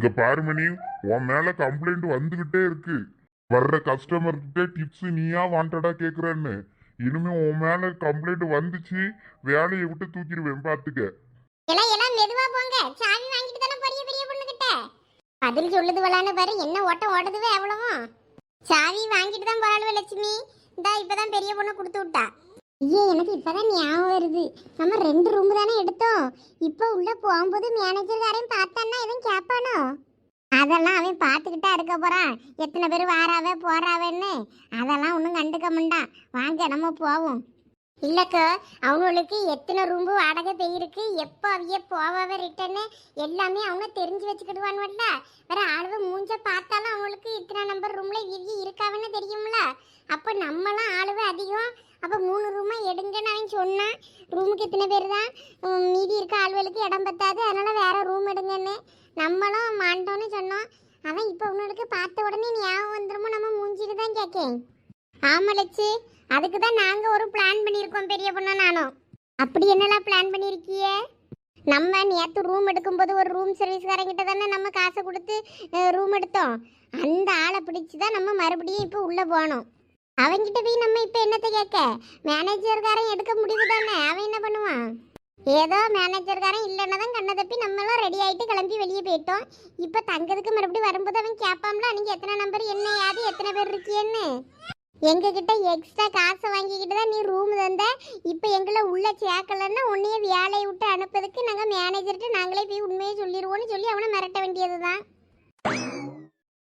இங்க பாரு மணி உன் மேல கம்ப்ளைண்ட் வந்துகிட்டே இருக்கு. வர்ற கஸ்டமர் கிட்ட டிப்ஸ் நீயா வாண்டடா கேக்குறன்னு. இனிமே உன் மேல கம்ப்ளைண்ட் வந்துச்சு வேலையை விட்டு தூக்கிடுவேன் பாத்துக்க. போங்க. வாங்கிட்டு தானே பெரிய பெரிய பொண்ணு பதில் சொல்லுது வளான்னு பாரு என்ன ஓட்டம் ஓடுதுவே எவ்வளவும் சாவி வாங்கிட்டு தான் போறாளுவே லட்சுமி. இந்தா இப்பதான் பெரிய பொண்ணு கொடுத்து விட்டா. ஐயே எனக்கு இப்பதான் ஞாபகம் வருது. நம்ம ரெண்டு ரூம் தானே எடுத்தோம். இப்போ உள்ள போகும்போது மேனேஜர்காரையும் பார்த்தான்னா எதுவும் கேட்பானோ? அதெல்லாம் அவன் பார்த்துக்கிட்டா இருக்க போறான். எத்தனை பேர் வாராவே போறாவேன்னு. அதெல்லாம் ஒன்றும் கண்டுக்க மாட்டான் வாங்க நம்ம போவோம். இல்லைக்கா அவங்களுக்கு எத்தனை ரூம்பு வாடகை போயிருக்கு எப்போ அவைய போவாவே ரிட்டர்னு எல்லாமே அவங்க தெரிஞ்சு வச்சுக்கிடுவானுவல்ல. வேற ஆளுவ மூஞ்ச பார்த்தாலும் அவங்களுக்கு இத்தனை நம்பர் ரூம்ல இவ்வி இருக்காவன்னு தெரியும்ல. அப்போ நம்மளாம் ஆளுவ அதிகம் அப்போ மூணு ரூமாக எடுங்கன்னு அவன் சொன்னான். ரூமுக்கு இத்தனை பேர் தான். மீதி இருக்க ஆள்களுக்கு இடம் பத்தாது. அதனால் வேறு ரூம் எடுங்கன்னு. நம்மளும் மாண்டோன்னு சொன்னோம். அவன் இப்போ அவனுக்கு பார்த்த உடனே ஞாபகம் வந்துருமோ நம்ம மூஞ்சிட்டு தான் கேட்கேன் ஆமா லட்சு அதுக்கு தான் நாங்கள் ஒரு பிளான் பண்ணியிருக்கோம் பெரிய பொண்ணு நானும். அப்படி என்னெல்லாம் பிளான் பண்ணியிருக்கியே? நம்ம நேற்று ரூம் எடுக்கும்போது ஒரு ரூம் சர்வீஸ்காரங்கிட்ட தானே நம்ம காசை கொடுத்து ரூம் எடுத்தோம். அந்த ஆளை பிடிச்சி தான் நம்ம மறுபடியும் இப்போ உள்ளே போனோம். அவன்கிட்ட போய் நம்ம இப்போ என்னத்தை கேட்க? மேனேஜர்காரன் எடுக்க முடிவு தானே? அவன் என்ன பண்ணுவான்? ஏதோ மேனேஜர்காரன் இல்லைன்னா தான் கண்ணை தப்பி நம்மளும் ரெடி ஆகிட்டு கிளம்பி வெளியே போயிட்டோம். இப்போ தங்கதுக்கு மறுபடியும் வரும்போது அவன் கேட்பாம்ல நீங்கள் எத்தனை நம்பர் என்ன யாது எத்தனை பேர் இருக்கியன்னு எங்ககிட்ட எக்ஸ்ட்ரா காசை வாங்கிக்கிட்டு தான் நீ ரூம் தந்த. இப்போ எங்களை உள்ளே சேர்க்கலன்னா உன்னையே வேலையை விட்டு அனுப்புறதுக்கு நாங்கள் மேனேஜர்கிட்ட நாங்களே போய் உண்மையை சொல்லிடுவோன்னு சொல்லி அவனை மிரட்ட வேண்டியது தான்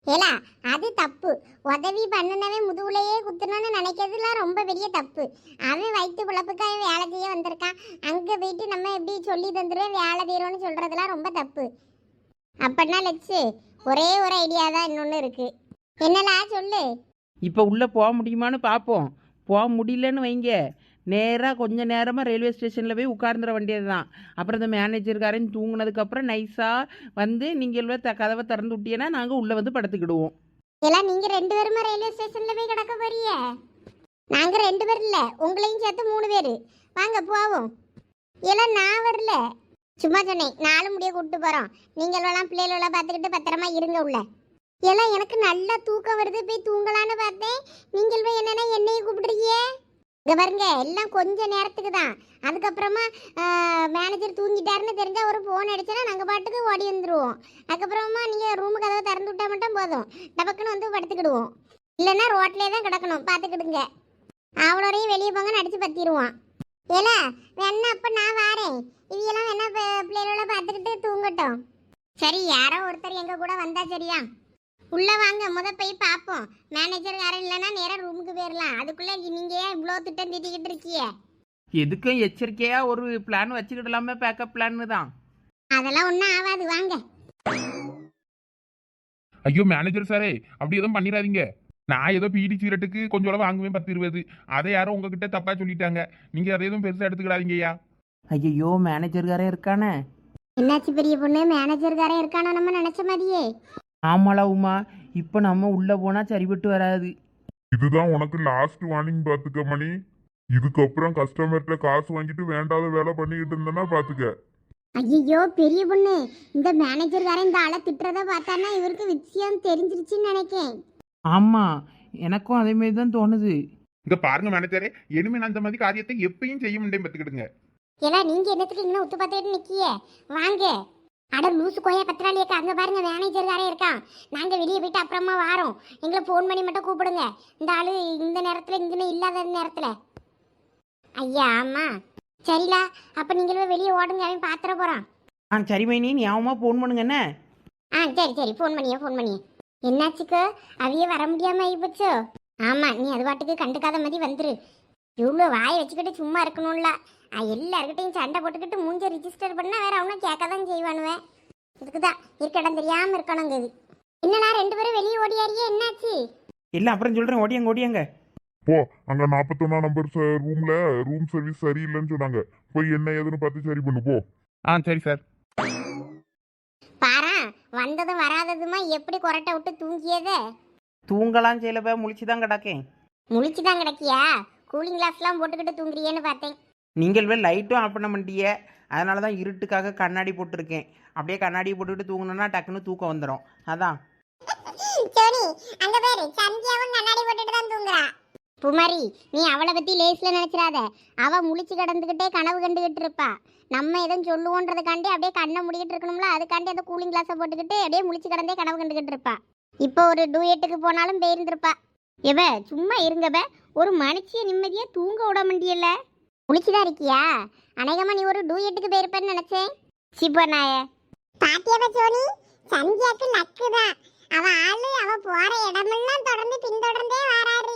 ஏலா அது தப்பு. உதவி பண்ணனவே முதுகுலையே குத்துனோன்னு நினைக்கிறதுலாம் ரொம்ப பெரிய தப்பு. அவன் வயிற்று பிழப்புக்காக வேலை செய்ய வந்திருக்கான். அங்கே போயிட்டு நம்ம எப்படி சொல்லி தந்துடுவேன் வேலை தீரோன்னு சொல்கிறதுலாம் ரொம்ப தப்பு. அப்படின்னா லட்சு ஒரே ஒரு ஐடியா தான் இன்னொன்று இருக்குது என்னலா சொல்லு. இப்போ உள்ளே போக முடியுமான்னு பார்ப்போம் போக முடியலன்னு வைங்க. நேராக கொஞ்சம் நேரமாக ரயில்வே ஸ்டேஷனில் போய் உட்கார்ந்துட வேண்டியது தான் அப்புறம் இந்த மேனேஜர்காரன் தூங்கினதுக்கப்புறம் நைஸாக வந்து நீங்கள் த கதவை திறந்து விட்டீங்கன்னா நாங்கள் உள்ளே வந்து படுத்துக்கிடுவோம். எல்லாம் நீங்கள் ரெண்டு பேருமே ரயில்வே ஸ்டேஷனில் போய் கிடக்க போறிய நாங்கள் ரெண்டு பேர் இல்லை உங்களையும் சேர்த்து மூணு பேர். வாங்க போவோம். எல்லாம் நான் வரல. சும்மா சொன்னேன் நாலு முடிய கூப்பிட்டு போகிறோம் நீங்கள் எல்லாம் பிள்ளைகளெல்லாம் பார்த்துக்கிட்டு பத்திரமா இருங்க உள்ள. எல்லாம் எனக்கு நல்லா தூக்கம் வருது போய் தூங்கலான்னு பார்த்தேன். நீங்கள் போய் என்னென்னா என்னையும் கூப்பிடுறீங்க? இங்க பாருங்க எல்லாம் கொஞ்ச நேரத்துக்கு தான். அதுக்கப்புறமா மேனேஜர் தூங்கிட்டாருன்னு தெரிஞ்சா ஒரு ஃபோன் அடிச்சா நாங்கள் பாட்டுக்கு ஓடி வந்துருவோம். அதுக்கப்புறமா நீங்கள் ரூமு கதவை திறந்து விட்டா மட்டும் போதும். டபக்குன்னு வந்து படுத்துக்கிடுவோம். இல்லைன்னா ரோட்லேயே தான் கிடக்கணும். பார்த்துக்கிடுங்க. அவளோடையும் வெளியே போங்கன்னு அடித்து பத்திடுவான் ஏலா வேணா அப்போ நான் வாரேன். இவையெல்லாம் வேணா பிள்ளைகளோட பார்த்துக்கிட்டு தூங்கட்டும். சரி யாரோ ஒருத்தர் எங்கள் கூட வந்தா சரியா? உள்ள வாங்க முத போய் பார்ப்போம் மேனேஜர் யாரும் இல்லைன்னா நேரா ரூமுக்கு போயிடலாம் அதுக்குள்ள நீங்க ஏன் இவ்வளோ திட்டம் திட்டிக்கிட்டு இருக்கியே எதுக்கும் எச்சரிக்கையாக ஒரு பிளான் வச்சுக்கிடலாமே பேக்கப் பிளான்னு தான். அதெல்லாம் ஒன்றும் ஆகாது வாங்க. ஐயோ மேனேஜர் சாரே அப்படி எதுவும் பண்ணிடாதீங்க. நான் ஏதோ பீடி சிகரெட்டுக்கு கொஞ்சம் அளவு வாங்குவேன் பத்து இருபது. அதை யாரோ உங்ககிட்ட தப்பா சொல்லிட்டாங்க. நீங்க அதை எதுவும் பெருசா எடுத்துக்கிடாதீங்கய்யா ஐயோ. மேனேஜர்காரன் இருக்கானே. என்னாச்சு பெரிய பொண்ணு? மேனேஜர்காரன் இருக்கானோ நம்ம நினைச்ச மாதிரியே. ஆமாளா உமா இப்போ நம்ம உள்ளே போனால் சரிபட்டு வராது. இதுதான் உனக்கு லாஸ்ட் வார்னிங் பாத்துக்க மணி. இதுக்கப்புறம் கஸ்டமர்கிட்ட காசு வாங்கிட்டு வேண்டாத வேலை பண்ணிக்கிட்டு இருந்தேன்னா பாத்துக்க. ஐயோ பெரிய பொண்ணு. இந்த மேனேஜர்காரன் இந்த ஆளை திட்டுறத பார்த்தான்னா இவருக்கு விஷயம் தெரிஞ்சிருச்சுன்னு நினைக்கேன். ஆமாம் எனக்கும் அதேமாரி தான் தோணுது. இங்க பாருங்க மேனேஜரே இனிமே நான் இந்த மாதிரி காரியத்தை எப்பயும் செய்ய முடியும் பத்துக்கிடுங்க. ஏலா நீங்க என்னத்துக்கு இன்னும் உத்து பார்த்துட்டு நிக்கிய? வாங்க. அட லூசு கோயா பத்திராளியக்கா அங்க பாருங்க மேனேஜர்காரன் இருக்கான். நாங்க வெளியே போயிட்டு அப்புறமா வாரோம். எங்களை ஃபோன் பண்ணி மட்டும் கூப்பிடுங்க. இந்த ஆளு இந்த நேரத்துல இங்கே இல்லாத நேரத்துல. ஐயா ஆமா. சரிலா அப்ப நீங்களும் வெளியே ஓடுங்க அவன் பாத்திர போறான். ஆ சரி மைனி ஞாபகமாக ஃபோன் பண்ணுங்க என்ன? ஆ சரி சரி ஃபோன் பண்ணியே ஃபோன் பண்ணியே. என்னாச்சுக்கோ அவிய வர முடியாம ஆயிப்போச்சோ? ஆமா நீ அது பாட்டுக்கு கண்டுக்காத மாதிரி வந்துரு. இவ்வளோ வாயை வச்சுக்கிட்டு சும்மா இருக்கணும்ல. ஆ, எல்லார்கிட்டையும் சண்டை போட்டுக்கிட்டு மூஞ்ச ரிஜிஸ்டர் பண்ணா வேற அவனும் கேட்க தான் செய்வானுவேன் இதுக்கு தான் இருக்க இடம் தெரியாம இருக்கணுங்க இது. என்னடா ரெண்டு பேரும் வெளியே ஓடியாரியே என்னாச்சு? இல்லை அப்புறம் சொல்கிறேன் ஓடியாங்க ஓடியாங்க. போ அங்க நாற்பத்தொன்னா நம்பர் ரூம்ல ரூம் சர்வீஸ் சரியில்லைன்னு சொன்னாங்க. போய் என்ன ஏதுன்னு பார்த்து சரி பண்ணு போ. ஆ சரி சார். பாரா வந்ததும் வராததுமா எப்படி கொரட்டை விட்டு தூங்கியதே? தூங்கலாம் செய்யலப்ப முழிச்சு தான் கிடக்கேன். முழிச்சு தான் கிடக்கியா கூலிங் கிளாஸ்லாம் போட்டுக்கிட்டு தூங்குறியேன்னு பார்த்தேன். நீங்கள் லைட்டும் ஆஃப் பண்ண மாட்டிய. அதனால தான் இருட்டுக்காக கண்ணாடி போட்டிருக்கேன். அப்படியே கண்ணாடி போட்டுக்கிட்டு தூங்கணும்னா டக்குன்னு தூக்கம் வந்துடும் அதான். சோனி அங்க பேரு சந்தியாவும் கண்ணாடி போட்டுட்டு தான் தூங்குறா. புமாரி நீ அவளை பத்தி லேஸ்ல நினைச்சிடாத அவ முழிச்சு கிடந்துகிட்டே கனவு கண்டுகிட்டு இருப்பா. நம்ம எதுவும் சொல்லுவோன்றதுக்காண்டி அப்படியே கண்ணை முடிக்கிட்டு இருக்கணும்ல அதுக்காண்டி அந்த கூலிங் கிளாஸை போட்டுக்கிட்டு அப்படியே முழிச்சு கிடந்தே கனவு கண்டுகிட்டு இருப்பா. இப்போ ஒரு டூயட்டுக்கு போனாலும் போயிருந்திருப்பா. எவ சும்மா இருங்கவ. ஒரு மனுஷிய நிம்மதியா தூங்க விட முடியல முழிச்சுதான் இருக்கியா? அநேகமா நீ ஒரு டூயட்டுக்கு போயிருப்பேன்னு நினைச்சேன். சிப்பா நாய பாத்தியாவ சோனி? சந்தியாக்கு நக்குதான் அவ ஆளு அவ போற இடமெல்லாம் தொடர்ந்து பின்தொடர்ந்தே வராரு.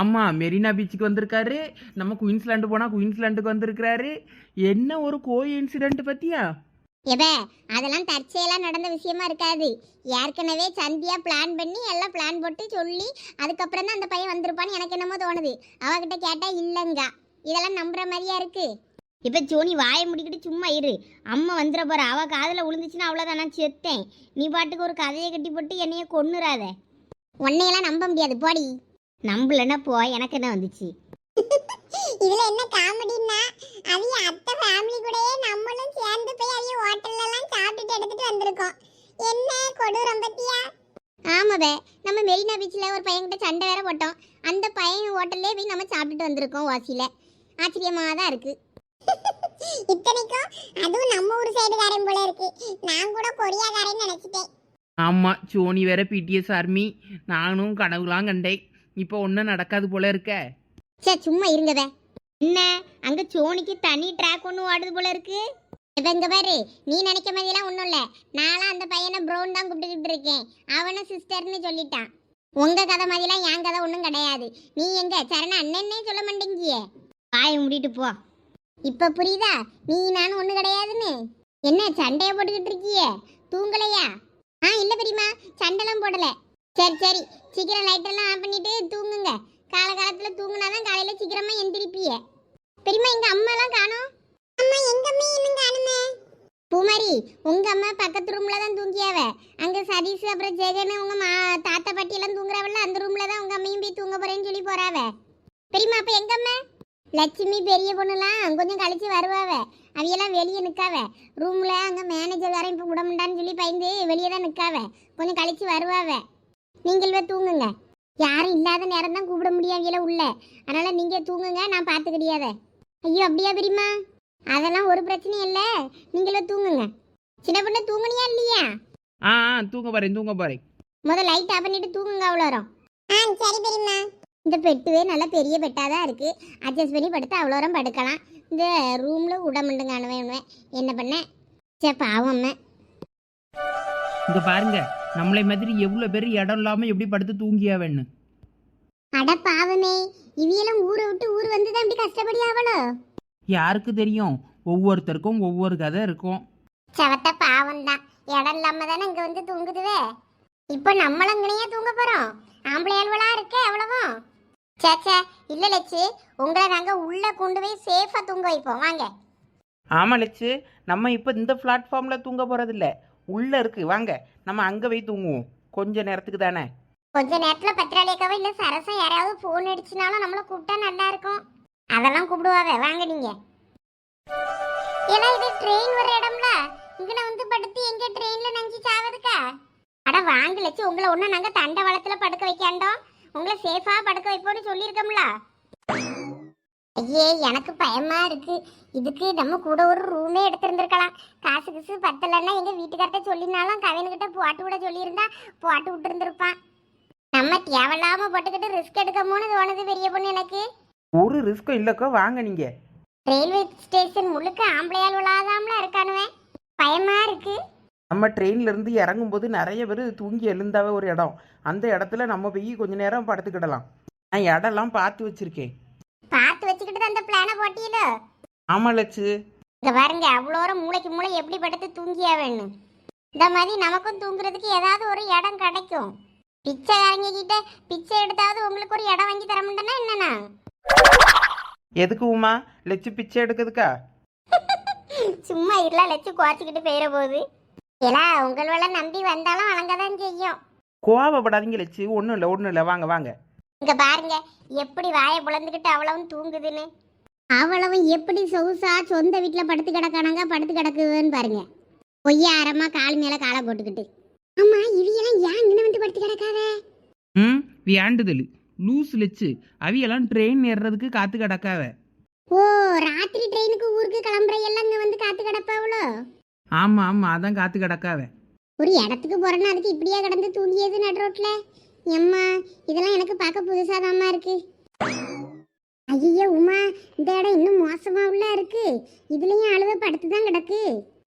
ஆமாம் மெரினா பீச்சுக்கு வந்திருக்காரு. நம்ம குயின்ஸ்லாண்டு போனால் குயின்ஸ்லாண்டுக்கு வந்திருக்கிறாரு. என்ன ஒரு கோய் இன்சிடென்ட் பற்றியா எபே அதெல்லாம் தற்செயலா நடந்த விஷயமா இருக்காது. ஏற்கனவே சந்தியா பிளான் பண்ணி எல்லாம் பிளான் போட்டு சொல்லி அதுக்கப்புறம் தான் அந்த பையன் வந்திருப்பான்னு எனக்கு என்னமோ தோணுது. அவகிட்ட கேட்டா இல்லைங்க. இதெல்லாம் நம்புற மாதிரியா இருக்கு? இப்ப ஜோனி வாயை முடிக்கிட்டு சும்மா இரு. அம்மா வந்துட போற அவ காதுல விழுந்துச்சுன்னா அவ்வளவுதான்? நான் செத்தேன். நீ பாட்டுக்கு ஒரு கதையை கட்டி போட்டு என்னைய கொன்னுறாத. உன்னையெல்லாம் நம்ப முடியாது. போடி. நம்பலன்னா போ. எனக்கு என்ன வந்துச்சு? இதுல என்ன காமெடின்னா அவிய அத்தை ஃபேமிலி கூடயே நம்மளும் சேர்ந்து போய் அவிய ஹோட்டல்ல எல்லாம் சாப்பிட்டுட்டு எடுத்துட்டு வந்திருக்கோம். என்ன கொடூரம் பத்தியா? ஆமாவே. நம்ம மெரினா பீச்சில் ஒரு பையன்கிட்ட சண்டை வேற போட்டோம். அந்த பையன் ஹோட்டல்லே போய் நம்ம சாப்பிட்டுட்டு வந்திருக்கோம் வாசியில ஆச்சரியமாக தான் இருக்கு. இத்தனைக்கும் அதுவும் நம்ம ஊர் சைடுகாரன் போல இருக்கு. நான் கூட கொரியாக்காரன் நினைச்சிட்டேன். ஆமாம் சோனி வேற பிடிஎஸ் ஆர்மி நானும் கனவுலாம் கண்டேன். இப்போ ஒன்றும் நடக்காது போல இருக்க. சே சும்மா இருங்கவே என்ன? அங்க சோனிக்கு தனி ட்ராக் ஒன்று ஓடுது போல இருக்கு. இப்ப இங்க பாரு நீ நினைக்க மாதிரிலாம் ஒன்றும் இல்லை. நானும் அந்த பையனை ப்ரௌன் தான் கூப்பிட்டுக்கிட்டு இருக்கேன். அவனும் சிஸ்டர்னு சொல்லிட்டான். உங்க கதை மாதிரிலாம் என் கதை ஒன்றும் கிடையாது. நீ எங்க? சரண அண்ணன்னே சொல்ல மாட்டேங்கியே. வாயை மூடிட்டு போ. இப்ப புரியுதா? நீ நானும் ஒண்ணு கிடையாதுன்னு. என்ன சண்டைய போட்டுக்கிட்டு இருக்கியே? தூங்கலையா? ஆ இல்ல பெரியம்மா சண்டைலாம் போடல. சரி சரி சீக்கிரம் லைட் எல்லாம் ஆஃப் பண்ணிட்டு தூங்குங்க. காலகாலத்துல தூங்குனாதான் காலையில சீக்கிரமா எந்திரிப்பிய. பெரியமா எங்க அம்மா எல்லாம் காணோம்? அம்மா எங்க அம்மா இன்னும் காணுமே? பூமாரி உங்க அம்மா பக்கத்து ரூம்ல தான் தூங்கியாவ. அங்க சதீஷ் அப்புறம் ஜெகன் உங்க மா தாத்தா பாட்டி எல்லாம் தூங்குறாவல்ல அந்த ரூம்ல தான் உங்க அம்மையும் போய் தூங்க போறேன்னு சொல்லி போறாவ. பெரியமா அப்ப எங்க அம்மா? லட்சுமி பெரிய பொண்ணுலாம் கொஞ்சம் கழிச்சு வருவாவ. அவையெல்லாம் வெளியே நிற்காவ ரூம்ல அங்க மேனேஜர்காரன் இப்போ விட முடியான்னு சொல்லி பயந்து வெளியே தான் நிற்காவ கொஞ்சம் கழிச்சு வருவாவ. நீங்கள் போய் தூங்குங்க. யாரும் இல்லாத நேரம் தான் கூப்பிட முடியாவியல உள்ள. அதனால நீங்க தூங்குங்க நான் பார்த்து கிடையாத ஐயோ அப்படியா பெரியம்மா? அதெல்லாம் ஒரு பிரச்சனையும் இல்லை. நீங்களும் தூங்குங்க. சின்ன பொண்ணு தூங்குனியா இல்லையா? ஆ ஆ தூங்க போகிறேன் தூங்க போகிறேன் முதல் லைட் ஆஃப் பண்ணிட்டு தூங்குங்க அவ்வளோ வரும் ஆ சரி பெரியம்மா. இந்த பெட்டுவே நல்ல பெரிய பெட்டாக தான் இருக்கு. அட்ஜஸ்ட் பண்ணி படுத்து அவ்வளோ வரம் படுக்கலாம். இந்த ரூமில் விட மாட்டேங்க அனுவேன் என்ன பண்ண? சே பாவம் இங்கே பாருங்க நம்மளை மாதிரி எவ்வளோ பேர் இடம் இல்லாமல் எப்படி படுத்து தூங்கியாவேன்னு அட பாவமே இவியெல்லாம் ஊரை விட்டு ஊர் வந்து தான் இப்படி கஷ்டப்படியாவளோ யாருக்கு தெரியும்? ஒவ்வொருத்தருக்கும் ஒவ்வொரு கதை இருக்கும். சவத்த பாவம் தான் இடம் இல்லாம தானே இங்க வந்து தூங்குதுவே? இப்போ நம்மளும் இங்கனையே தூங்க போறோம். ஆம்பளை ஆள்வலா இருக்க எவ்வளவும் சேச்சே இல்ல லட்சு உங்களை நாங்க உள்ள கொண்டு போய் சேஃபா தூங்க வைப்போம். வாங்க. ஆமாம் லட்சு நம்ம இப்போ இந்த பிளாட்ஃபார்மில் தூங்க போகிறதில்ல உள்ளே இருக்கு வாங்க. நம்ம அங்கே போய் தூங்குவோம். கொஞ்ச நேரத்துக்கு தானே? கொஞ்ச நேரத்துல பத்திராளியக்காவோ இல்ல சரசம் யாராவது போன் அடிச்சுனாலும் நம்மள கூப்பிட்டா நல்லா இருக்கும். அதெல்லாம் கூப்பிடுவாவே. வாங்க நீங்க. ஏன்னா இது ட்ரெயின் வர இடம்ல. இங்கன வந்து படுத்து எங்க ட்ரெயின்ல நஞ்சு சாவதுக்கா அட வாங்க லட்சு உங்களை ஒண்ணு நாங்க தண்டவாளத்துல படுக்க வைக்காண்டோம். உங்களை சேஃபா படுக்க வைப்போம்னு சொல்லியிருக்கோம்ல. ஐயே எனக்கு பயமா இருக்கு. இதுக்கு நம்ம கூட ஒரு ரூமே எடுத்திருந்திருக்கலாம். காசு கிசு பத்தலைன்னா எங்க வீட்டுக்கார்ட்ட சொல்லினாலும் கவினுக்கிட்ட போட்டு விட சொல்லியிருந்தா போட்டு விட்டு இருந்திருப்பான் நம்ம தேவையில்லாம போட்டுக்கிட்டு ரிஸ்க் எடுக்கமோன்னு தோணுது பெரிய பொண்ணு எனக்கு. ஒரு ரிஸ்க்கும் இல்லைக்கோ வாங்க நீங்கள் ரயில்வே ஸ்டேஷன் முழுக்க ஆம்பளையால் விழாதாமல இருக்கானுவே பயமா இருக்கு. நம்ம ட்ரெயின்ல இருந்து இறங்கும்போது நிறைய பேர் தூங்கி எழுந்தாவே ஒரு இடம். அந்த இடத்துல நம்ம போய் கொஞ்ச நேரம் படுத்துக்கிடலாம். நான் இடம்லாம் பார்த்து வச்சிருக்கேன். பார்த்து வச்சுக்கிட்டு அந்த பிளானை போட்டியலோ. ஆமா லட்சு. இங்க பாருங்க அவ்வளோ ஒரு மூளைக்கு மூளை எப்படி படுத்து தூங்கியா வேணும் இந்த மாதிரி நமக்கும் தூங்குறதுக்கு ஏதாவது ஒரு இடம் கிடைக்கும். பிச்சைக்காரங்க கிட்ட பிச்சை எடுத்தாவது உங்களுக்கு ஒரு இடம் வாங்கி தர முடியும்னா என்னண்ணா? எதுக்கு உமா? லட்சு பிச்சை எடுக்கிறதுக்கா? சும்மா இருள லட்சம் குறைச்சிக்கிட்டு போயிட போகுது ஏலா உங்கள் வேலை நம்பி வந்தாலும் வழங்கதான் செய்யும். கோவப்படாதீங்க லட்சு. ஒன்றும் இல்லை ஒன்றும் இல்லை. வாங்க வாங்க. இங்க பாருங்க எப்படி வாயை புலந்துக்கிட்டு அவ்வளவும் தூங்குதுன்னு. அவளவன் எப்படி சொகுசா சொந்த வீட்டில் படுத்து கிடக்கானாங்க படுத்து கிடக்குதுன்னு பாருங்க. பொய்யாரமா கால் மேல காலை போட்டுக்கிட்டு. ஆமா இவையெல்லாம் ஏன் இங்கே வந்து படுத்து கிடக்காத? ம் வியாண்டுதல். லூஸ் லெச்சு அவியெல்லாம் ட்ரெயின் ஏறுறதுக்கு காத்து கிடக்காவ. ஓ ராத்திரி ட்ரெயினுக்கு ஊருக்கு கிளம்புற எல்லாம் இங்க வந்து காத்து கிடப்பாவளோ? ஆமாம் ஆமாம் அதான் காத்து கிடக்காவ. ஒரு இடத்துக்கு போறேன்னா அதுக்கு இப்படியே கிடந்து தூங்கியது நடு ரோட்ல? எம்மா இதெல்லாம் எனக்கு பார்க்க புதுசாதாம்மா இருக்கு. ஐயோ உமா இந்த இடம் இன்னும் மோசமா உள்ள இருக்கு. இதுலயும் அழுவ படுத்து தான் கிடக்கு.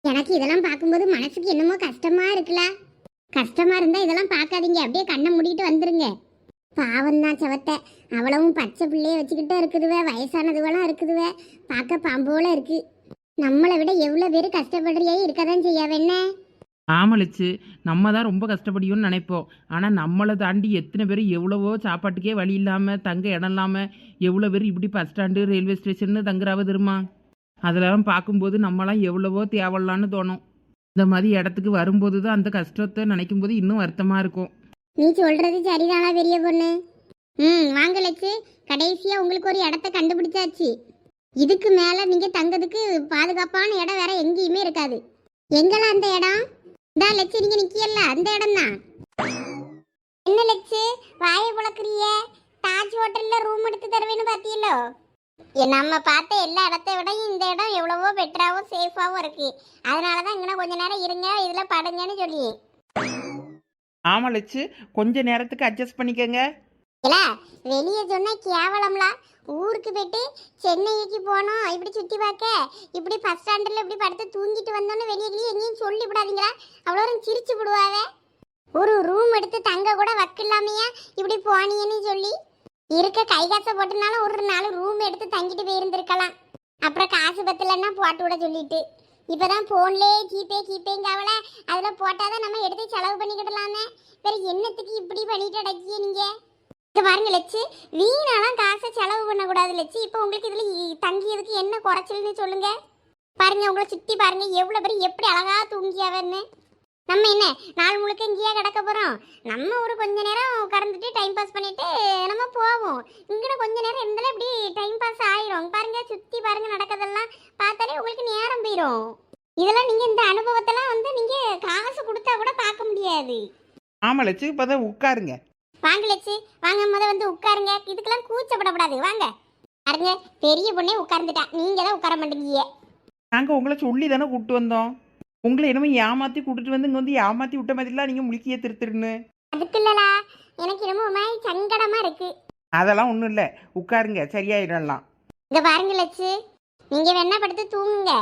எனக்கு இதெல்லாம் பார்க்கும்போது மனசுக்கு என்னமோ கஷ்டமா இருக்குல கஷ்டமா இருந்தா இதெல்லாம் பார்க்காதீங்க. அப்படியே கண்ணை மூடிட்டு வந்துருங்க. பாவம் தான் செவத்தை. அவ்வளவும் பச்சை பிள்ளைய வச்சுக்கிட்டே இருக்குதுவே வயசானதுவெல்லாம் இருக்குதுவே. பார்க்க பாம்போல இருக்கு. நம்மளை விட எவ்வளோ பேர் கஷ்டப்படுறியே இருக்கதான் செய்யாவ என்ன ஆமலிச்சு நம்ம தான் ரொம்ப கஷ்டப்படியோன்னு நினைப்போம். ஆனால் நம்மளை தாண்டி எத்தனை பேர் எவ்வளவோ சாப்பாட்டுக்கே வழி இல்லாமல் தங்க இடம் இல்லாமல் எவ்வளோ பேர் இப்படி பஸ் ஸ்டாண்டு ரயில்வே ஸ்டேஷன்னு தங்குறாவ தெரியுமா? அதெல்லாம் பார்க்கும்போது நம்மளாம் எவ்வளவோ தேவலான்னு தோணும். இந்த மாதிரி இடத்துக்கு வரும்போது தான் அந்த கஷ்டத்தை நினைக்கும் போது இன்னும் வருத்தமாக இருக்கும். நீ சொல்றது சரிதானா பெரிய பொண்ணு? ம் வாங்க லட்சு. கடைசியா உங்களுக்கு ஒரு இடத்த கண்டுபிடிச்சாச்சு. இதுக்கு மேல நீங்க தங்கதுக்கு பாதுகாப்பான இடம் வேற எங்கேயுமே இருக்காது. எங்கெல்லாம் அந்த இடம்? இந்த லட்சு நீங்க நிக்கியல்ல அந்த இடம் தான் என்ன லட்சு வாய புழக்கிறிய? தாஜ் ஹோட்டல்ல ரூம் எடுத்து தருவேன்னு பாத்தியல்லோ? நம்ம பார்த்த எல்லா இடத்த விட இந்த இடம் எவ்வளவோ பெட்டராகவும் சேஃபாகவும் இருக்கு. அதனால தான் இங்கே கொஞ்ச நேரம் இருங்க இதில் படுங்கன்னு சொல்லி. ஆமலிச்சு கொஞ்ச நேரத்துக்கு அட்ஜஸ்ட் பண்ணிக்கங்க. இல்ல வெளியே சொன்னா கேவலம்ல. ஊருக்கு போயிட்டு சென்னைக்கு போனோம். இப்படி சுற்றி பார்க்க. இப்படி பஸ் ஸ்டாண்டர்டில் இப்படி படுத்து தூங்கிட்டு வந்தோன்னு வெளியே வெளியே எங்கேயும் சொல்லி விடாதீங்களா? அவ்வளோ சிரிச்சு விடுவாவே? ஒரு ரூம் எடுத்து தங்க கூட வக்கில்லாமையா இப்படி போனியன்னு சொல்லி. இருக்க கை காசை போட்டனாலும் ஒரு நாள் ரூம் எடுத்து தங்கிட்டு போயிருந்திருக்கலாம். அப்புறம் காசு பத்தலன்னா போட்டு விட சொல்லிட்டு. இப்பதான் ஃபோன்லேயே ஜிபே கீபேங்காவல அதில் போட்டாதான் நம்ம எடுத்து செலவு பண்ணிக்கிடலாமே. வேறு என்னத்துக்கு இப்படி பண்ணிட்டு அடக்கிய நீங்கள் இங்க பாருங்க லட்சு வீணாலாம் காசை செலவு பண்ணக்கூடாது லட்சு இப்போ உங்களுக்கு இதில் தங்கியதுக்கு என்ன குறைச்சல்னு சொல்லுங்க. பாருங்க உங்களை சுற்றி பாருங்க. எவ்வளோ பேர் எப்படி அழகா தூங்கியாவன்னு நம்ம என்ன நாள் முழுக்க இங்கேயே கிடக்க போகிறோம் நம்ம ஒரு கொஞ்ச நேரம் உட்கார்ந்துட்டு டைம் பாஸ் பண்ணிட்டு நம்ம போவோம். இங்கே கொஞ்ச நேரம் இருந்தாலும் இப்படி டைம் பாஸ் ஆயிரும். பாருங்க சுற்றி பாருங்க நடக்கிறதெல்லாம் பார்த்தாலே உங்களுக்கு நேரம் போயிடும் இதெல்லாம் நீங்க இந்த அனுபவத்தெல்லாம் வந்து நீங்க காசு கொடுத்தா கூட பார்க்க முடியாது. ஆமலிச்சு இப்போ தான் உட்காருங்க. வாங்க லட்சு வாங்க முத வந்து உட்காருங்க. இதுக்கெல்லாம் கூச்சப்படக்கூடாது. வாங்க. பாருங்க பெரிய பொண்ணே உட்கார்ந்துட்டா. நீங்க தான் உட்கார மாட்டேங்கீங்க நாங்கள் உங்களை சொல்லி தானே கூப்பிட்டு வந்தோம். உங்களை என்னமோ ஏமாற்றி கூட்டிட்டு வந்து இங்கே வந்து ஏமாற்றி விட்ட மாதிரிலாம் நீங்கள் முழிக்கிய திருத்துருன்னு. அதுக்கு இல்லலா எனக்கு என்னமோ ஒரு மாதிரி சங்கடமா இருக்கு. அதெல்லாம் ஒன்றும் இல்லை. உட்காருங்க. சரியாயிடலாம். இங்க பாருங்க லட்சு. நீங்க வேணா படுத்து தூங்குங்க.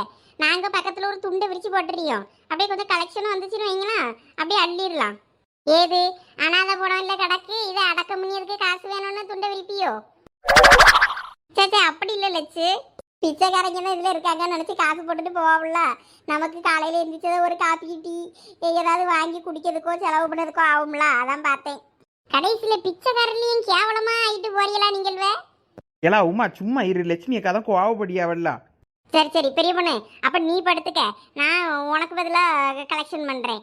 நாங்க பக்கத்துல ஒரு துண்டை விரிச்சு போட்டுறியோம் அப்படியே கொஞ்சம் கலெக்ஷனும் வந்துச்சுன்னு வைங்களா அப்படியே அள்ளிடலாம். ஏது? அனாதை படம் இல்ல கிடக்கு. இதை அடக்கம் பண்ணியதுக்கு காசு வேணும்னு துண்டை விரிப்பியோ? சே அப்படி இல்ல லட்சு பிச்சைக்காரங்க தான் இதுல இருக்காங்கன்னு நினைச்சு காசு போட்டுட்டு போவாங்கல்ல நமக்கு காலையில எந்திரிச்சதை ஒரு காப்பி டீ ஏதாவது வாங்கி குடிக்கிறதுக்கோ செலவு பண்ணதுக்கோ ஆகும்ல. அதான் பார்த்தேன். கடைசியில பிச்சைக்காரர்லயும் கேவலமா ஆயிட்டு போறீங்களா நீங்கள்வே? ஏலா உமா சும்மா இரு லட்சுமி அக்கா தான் கோவப்படியாவல்லாம் சரி சரி பெரிய பொண்ணு. அப்ப நீ படுத்துக்க. நான் உனக்கு பதிலாக கலெக்ஷன் பண்றேன்.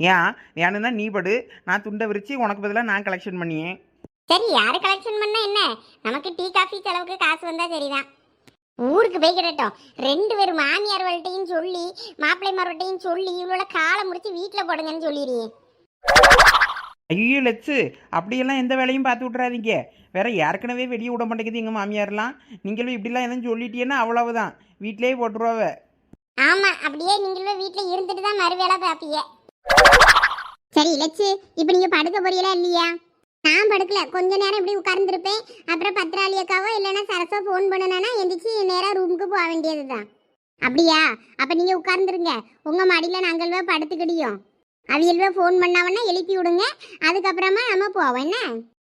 ஏன்? வேணும்னா நீ படு. நான் துண்டை விரிச்சு உனக்கு பதிலாக நான் கலெக்ஷன் பண்ணியேன் சரி யாரு கலெக்ஷன் பண்ணா என்ன? நமக்கு டீ காஃபி செலவுக்கு காசு வந்தா சரிதான். ஊருக்கு போய் கிடட்டும். ரெண்டு பேரும் மாமியார்வள்கிட்டையும் சொல்லி மாப்பிள்ளைமார்கிட்டையும் சொல்லி இவளோட காலை முடிச்சு வீட்டில் போடுங்கன்னு சொல்லிடுறீங்க ஐயோ லட்சு அப்படியெல்லாம் எந்த வேலையும் பார்த்து விட்றாதீங்க வேற ஏற்கனவே வெளியே விட மாட்டேங்குது எங்கள் மாமியார்லாம். நீங்களும் இப்படிலாம் எதுவும் சொல்லிட்டீங்கன்னா அவ்வளவுதான். வீட்டிலேயே போட்டுருவாவ. ஆமா அப்படியே நீங்களும் வீட்டில் இருந்துட்டு தான் மறுவேளை பார்ப்பீங்க சரி இலச்சு இப்போ நீங்க படுக்க போறீங்களா இல்லையா? நான் படுக்கல. கொஞ்ச நேரம் இப்படி உட்கார்ந்துருப்பேன். அப்புறம் பத்ராளி அக்காவோ இல்லைன்னா சரசோ ஃபோன் பண்ணுனா எந்திரிச்சு நேராக ரூமுக்கு போக வேண்டியதுதான். அப்படியா? அப்ப நீங்க உட்கார்ந்துருங்க. உங்க மடியில நாங்கள்வே படுத்துக்கிடியோம். அவியல்வே ஃபோன் பண்ணாவன்னா எழுப்பி விடுங்க. அதுக்கப்புறமா நம்ம போவோம். என்ன?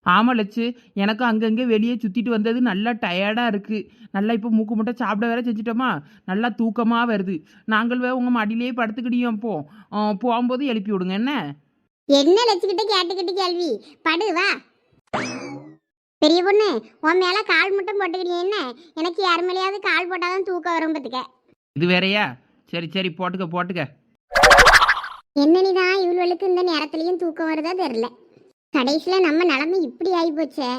ஆமாம் லட்சு எனக்கும் அங்கங்கே வெளியே சுற்றிட்டு வந்தது நல்லா டயர்டாக இருக்குது நல்லா இப்போ மூக்கு முட்டை சாப்பிட வேற செஞ்சிட்டோமா? நல்லா தூக்கமாக வருது. நாங்கள் வே உங்கள் மடியிலேயே படுத்துக்கிடியோம் போ போகும்போது எழுப்பி விடுங்க என்ன? என்ன லட்சுக்கிட்ட கேட்டுக்கிட்டு கேள்வி? படு வா. பெரிய பொண்ணு உன் மேல கால் மட்டும் போட்டுக்கிறீ என்ன? எனக்கு யார் மேலேயாவது கால் போட்டாதான் தூக்கம் வரும் பத்துக்க. இது வேறயா? சரி சரி போட்டுக்க போட்டுக்க. என்னனிதான் இவளுக்கு இந்த நேரத்துலயும் தூக்கம் வருதா தெரியல. கடைசியில் நம்ம நிலமை இப்படி ஆகி போச்சே